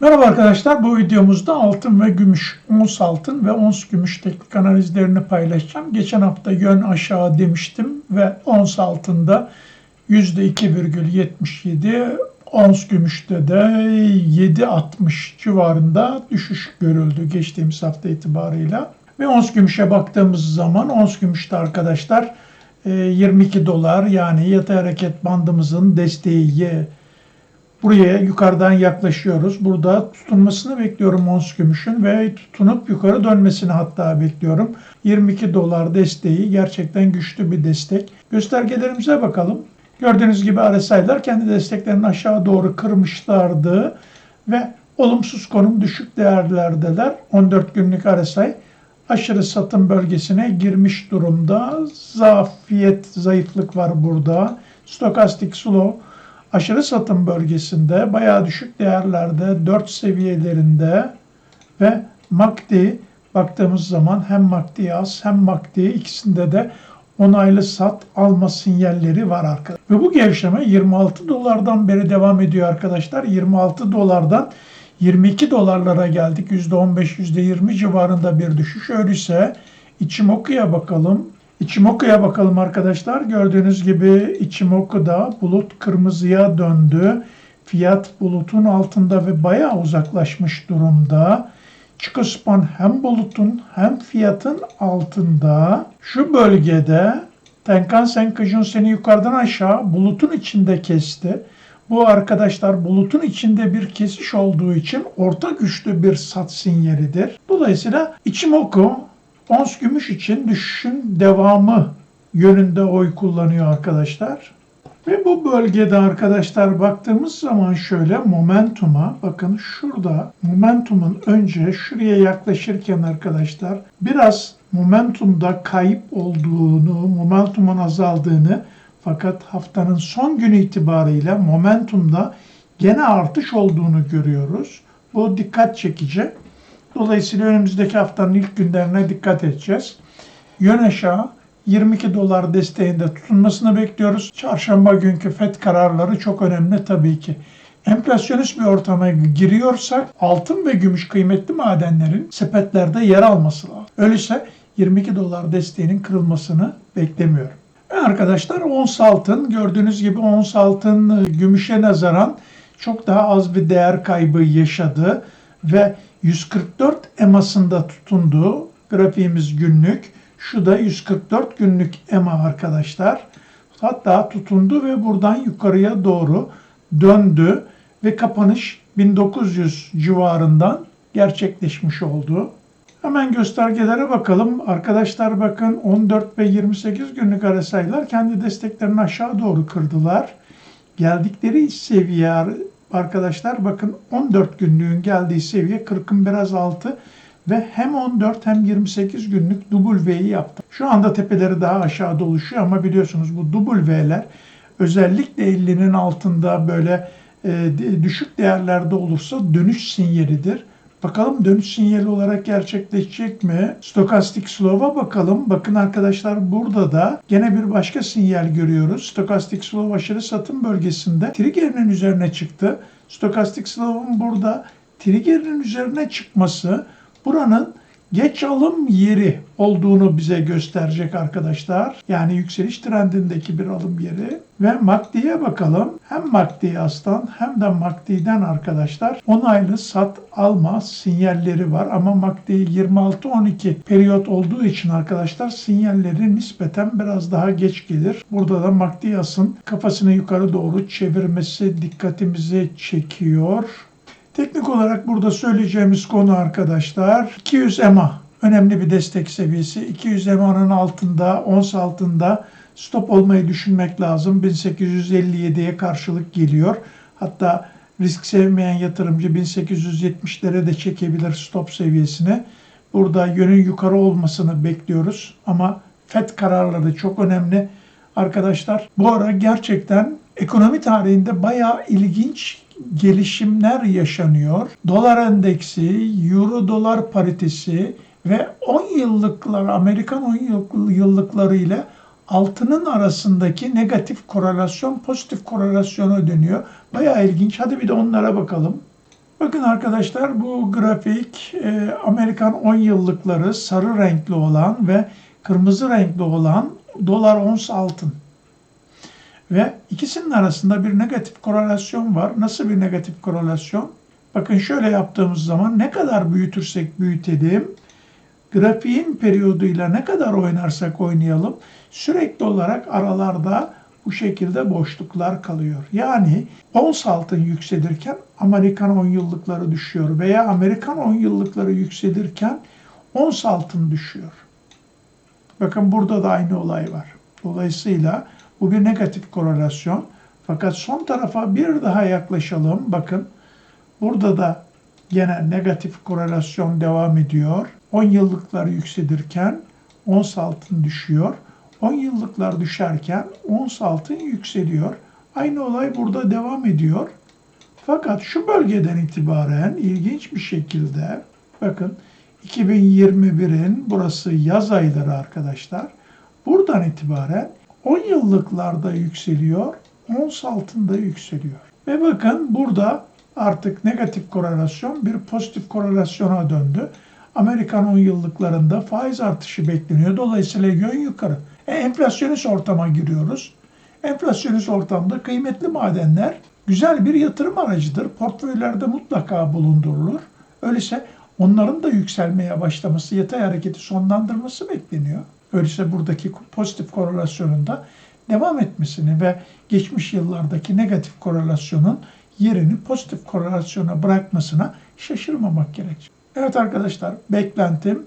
Merhaba arkadaşlar. Bu videomuzda altın ve gümüş, ons altın ve ons gümüş teknik analizlerini paylaşacağım. Geçen hafta yön aşağı demiştim ve ons altında %2,77, ons gümüşte de 7,60 civarında düşüş görüldü geçtiğimiz hafta itibarıyla. Ve ons gümüşe baktığımız zaman ons gümüşte arkadaşlar e, 22 dolar yani yatay hareket bandımızın desteği Buraya yukarıdan yaklaşıyoruz. Burada tutunmasını bekliyorum ons gümüşün ve tutunup yukarı dönmesini hatta bekliyorum. 22 dolar desteği gerçekten güçlü bir destek. Göstergelerimize bakalım. Gördüğünüz gibi RSI'lar kendi desteklerini aşağı doğru kırmışlardı ve olumsuz konum düşük değerlerdeler. 14 günlük RSI aşırı satım bölgesine girmiş durumda. Zafiyet, zayıflık var burada. Stokastik slow aşırı satım bölgesinde bayağı düşük değerlerde 4 seviyelerinde ve MACD baktığımız zaman hem MACD az hem MACD ikisinde de onaylı sat alma sinyalleri var arkadaşlar. Ve bu gevşeme 26 dolardan beri devam ediyor arkadaşlar. 26 dolardan 22 dolarlara geldik. %15, %20 civarında bir düşüş. Öyleyse Ichimoku'ya bakalım. Ichimoku'ya bakalım arkadaşlar. Gördüğünüz gibi Ichimoku'da bulut kırmızıya döndü. Fiyat bulutun altında ve bayağı uzaklaşmış durumda. Chikuspan hem bulutun hem fiyatın altında. Şu bölgede Tenkan Senkajun seni yukarıdan aşağı bulutun içinde kesti. Bu arkadaşlar bulutun içinde bir kesiş olduğu için orta güçlü bir sat sinyalidir. Dolayısıyla Ichimoku ons gümüş için düşüşün devamı yönünde oy kullanıyor arkadaşlar. Ve bu bölgede arkadaşlar baktığımız zaman şöyle momentuma bakın şurada momentumun önce şuraya yaklaşırken arkadaşlar biraz momentumda kayıp olduğunu, momentumun azaldığını fakat haftanın son günü itibariyle momentumda gene artış olduğunu görüyoruz. Bu dikkat çekici. Dolayısıyla önümüzdeki haftanın ilk günlerine dikkat edeceğiz. Yön aşağı 22 dolar desteğinde tutunmasını bekliyoruz. Çarşamba günkü FED kararları çok önemli tabii ki. Enflasyonist bir ortama giriyorsak altın ve gümüş kıymetli madenlerin sepetlerde yer alması lazım. Öyleyse 22 dolar desteğinin kırılmasını beklemiyorum. Arkadaşlar ons altın gördüğünüz gibi ons altın gümüşe nazaran çok daha az bir değer kaybı yaşadı ve 144 emasında tutunduğu grafiğimiz günlük. Şu da 144 günlük ema arkadaşlar. Hatta tutundu ve buradan yukarıya doğru döndü ve kapanış 1900 civarından gerçekleşmiş oldu. Hemen göstergelere bakalım. Arkadaşlar bakın 14 ve 28 günlük RSI'lar kendi desteklerini aşağı doğru kırdılar. Geldikleri seviye arkadaşlar bakın 14 günlüğün geldiği seviye 40'ın biraz altı ve hem 14 hem 28 günlük W'yi yaptı. Şu anda tepeleri daha aşağıda oluşuyor ama biliyorsunuz bu W'ler özellikle 50'nin altında böyle e, düşük değerlerde olursa dönüş sinyalidir. Bakalım dönüş sinyali olarak gerçekleşecek mi? Stokastik slow'a bakalım. Bakın arkadaşlar burada da gene bir başka sinyal görüyoruz. Stokastik slow aşırı satım bölgesinde trigger'in üzerine çıktı. Stokastik slow'un burada trigger'in üzerine çıkması buranın geç alım yeri olduğunu bize gösterecek arkadaşlar. Yani yükseliş trendindeki bir alım yeri. Ve MACD'ye bakalım. Hem MACD aslan hem de MACD'den arkadaşlar onaylı sat alma sinyalleri var. Ama MACD 26-12 periyot olduğu için arkadaşlar sinyalleri nispeten biraz daha geç gelir. Burada da MACD asın kafasını yukarı doğru çevirmesi dikkatimizi çekiyor. Teknik olarak burada söyleyeceğimiz konu arkadaşlar 200 EMA önemli bir destek seviyesi. 200 EMA'nın altında, ons altında stop olmayı düşünmek lazım. 1857'ye karşılık geliyor. Hatta risk sevmeyen yatırımcı 1870'lere de çekebilir stop seviyesine. Burada yönün yukarı olmasını bekliyoruz ama FED kararları çok önemli. Arkadaşlar bu ara gerçekten ekonomi tarihinde bayağı ilginç gelişimler yaşanıyor. Dolar endeksi, euro dolar paritesi ve 10 yıllıklar Amerikan 10 yıllıkları ile altının arasındaki negatif korelasyon pozitif korelasyona dönüyor. Bayağı ilginç. Hadi bir de onlara bakalım. Bakın arkadaşlar bu grafik e, Amerikan 10 yıllıkları sarı renkli olan ve kırmızı renkli olan dolar ons altın. Ve ikisinin arasında bir negatif korelasyon var. Nasıl bir negatif korelasyon? Bakın şöyle yaptığımız zaman ne kadar büyütürsek büyütelim, grafiğin periyoduyla ne kadar oynarsak oynayalım sürekli olarak aralarda bu şekilde boşluklar kalıyor. Yani ons altın yükselirken Amerikan 10 yıllıkları düşüyor veya Amerikan 10 yıllıkları yükselirken ons altın düşüyor. Bakın burada da aynı olay var. Dolayısıyla bu bir negatif korelasyon. Fakat son tarafa bir daha yaklaşalım. Bakın burada da gene negatif korelasyon devam ediyor. 10 yıllıklar yükselirken ons altın düşüyor. 10 yıllıklar düşerken ons altın yükseliyor. Aynı olay burada devam ediyor. Fakat şu bölgeden itibaren ilginç bir şekilde bakın 2021'in burası yaz ayları arkadaşlar. Buradan itibaren 10 yıllıklarda yükseliyor, ons altında yükseliyor. Ve bakın burada artık negatif korelasyon bir pozitif korelasyona döndü. Amerikan 10 yıllıklarında faiz artışı bekleniyor. Dolayısıyla yön yukarı. E, enflasyonist ortama giriyoruz. Enflasyonist ortamda kıymetli madenler güzel bir yatırım aracıdır. Portföylerde mutlaka bulundurulur. Öyleyse onların da yükselmeye başlaması, yatay hareketi sonlandırması bekleniyor. Öyleyse buradaki pozitif korelasyonun da devam etmesini ve geçmiş yıllardaki negatif korelasyonun yerini pozitif korelasyona bırakmasına şaşırmamak gerek. Evet arkadaşlar beklentim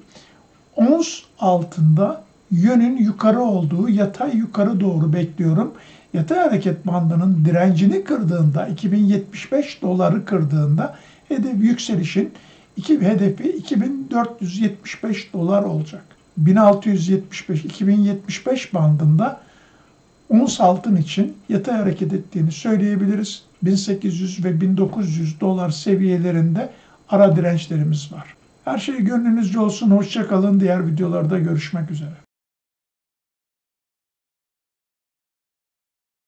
ons altında yönün yukarı olduğu yatay yukarı doğru bekliyorum. Yatay hareket bandının direncini kırdığında 2075 doları kırdığında hedef yükselişin iki hedefi 2475 dolar olacak. 1675 2075 bandında ons altın için yatay hareket ettiğini söyleyebiliriz. 1800 ve 1900 dolar seviyelerinde ara dirençlerimiz var. Her şey gönlünüzce olsun. Hoşçakalın. Diğer videolarda görüşmek üzere.